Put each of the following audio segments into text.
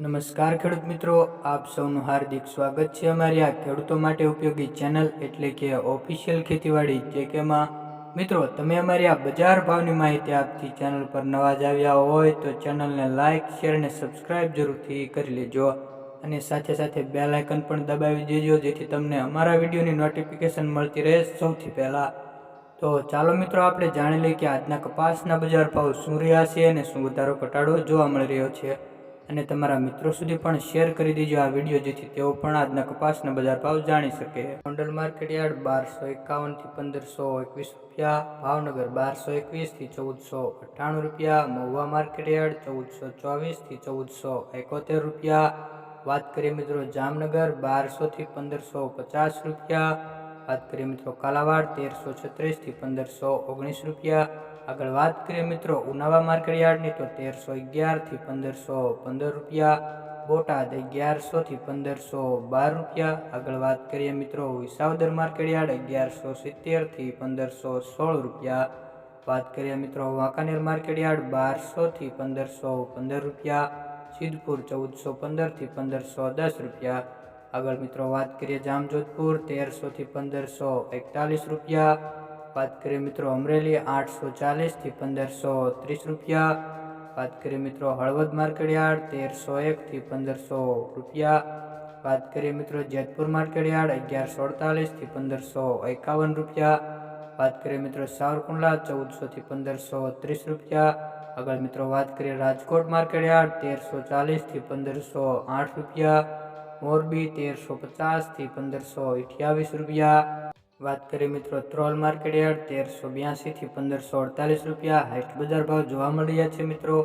નમસ્કાર ખેડૂત મિત્રો, આપ સૌનું હાર્દિક સ્વાગત છે અમારી આ ખેડૂતો માટે ઉપયોગી ચેનલ એટલે કે ઓફિશિયલ ખેતીવાડી, જે કેમાં મિત્રો, તમે અમારી આ બજાર ભાવની માહિતી આપતી ચેનલ પર નવા જ આવ્યા હોય તો ચેનલને લાઇક શેર અને સબસ્ક્રાઇબ જરૂરથી કરી લેજો અને સાથે સાથે બે લાયકન પણ દબાવી દેજો, જેથી તમને અમારા વિડીયોની નોટિફિકેશન મળતી રહે સૌથી પહેલાં. તો ચાલો મિત્રો, આપણે જાણી લઈએ કે આજના કપાસના બજાર ભાવ શું રહ્યા છે અને શું વધારો ઘટાડો જોવા મળી રહ્યો છે. અને તમારા મિત્રો સુધી પણ શેર કરી દેજો આ વીડિયો, જેથી તેઓ પણ આજના કપાસના બજાર ભાવ જાણી શકે. ગોંડલ માર્કેટ યાર્ડ બારસો એકાવનથી પંદરસો એકવીસ રૂપિયા, ભાવનગર બારસો એકવીસથી ચૌદસો અઠ્ઠાણું રૂપિયા, મહુવા માર્કેટ યાર્ડ ચૌદસો ચોવીસથી ચૌદસો એકોતેર રૂપિયા. વાત કરીએ મિત્રો જામનગર બારસોથી પંદરસો પચાસ રૂપિયા વાત કરીએ મિત્રો કાલાવાડ તેરસો છત્રીસથી પંદરસો ઓગણીસ રૂપિયા આગળ વાત કરીએ મિત્રો ઉનાવા માર્કેટ યાર્ડની તો તેરસો અગિયારથી પંદરસો પંદર રૂપિયા બોટાદ અગિયારસોથી પંદરસો બાર રૂપિયા આગળ વાત કરીએ મિત્રો વિસાવદર માર્કેટ યાર્ડ અગિયારસો સિત્તેરથી પંદરસો સોળ રૂપિયા વાત કરીએ મિત્રો વાંકાનેર માર્કેટ યાર્ડ બારસોથી પંદરસો પંદર રૂપિયા સિદ્ધપુર ચૌદસો પંદરથી પંદરસો દસ રૂપિયા આગળ મિત્રો વાત કરીએ જામજોધપુર તેરસોથી પંદરસો એકતાલીસ રૂપિયા વાત કરીએ મિત્રો અમરેલી આઠસો ચાલીસથી પંદરસો ત્રીસ રૂપિયા વાત કરીએ મિત્રો હળવદ માર્કેટ યાર્ડ તેરસો એકથી પંદરસો રૂપિયા વાત કરીએ મિત્રો જેતપુર માર્કેટ યાર્ડ અગિયારસો અડતાલીસથી પંદરસો એકાવન રૂપિયા વાત કરીએ મિત્રો સાવરકુંડલા ચૌદસોથી પંદરસો ત્રીસ રૂપિયા આગળ મિત્રો વાત કરીએ રાજકોટ માર્કેટ યાર્ડ તેરસો ચાલીસથી પંદરસો આઠ રૂપિયા મોરબી તેરસો પચાસથી પંદરસો અઠ્યાવીસ રૂપિયા. વાત કરીએ મિત્રો ત્રોલ માર્કેટ યાર્ડ, તેરસો બ્યાસીથી પંદરસો અડતાલીસ રૂપિયા. હાઇટ બજાર ભાવ જોવા મળી રહ્યા છે મિત્રો.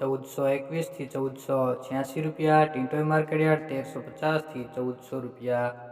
ચૌદસો એકવીસથી ચૌદસો છ્યાસી રૂપિયા. ટીટોય માર્કેટ યાર્ડ, તેરસો પચાસથી ચૌદસો રૂપિયા.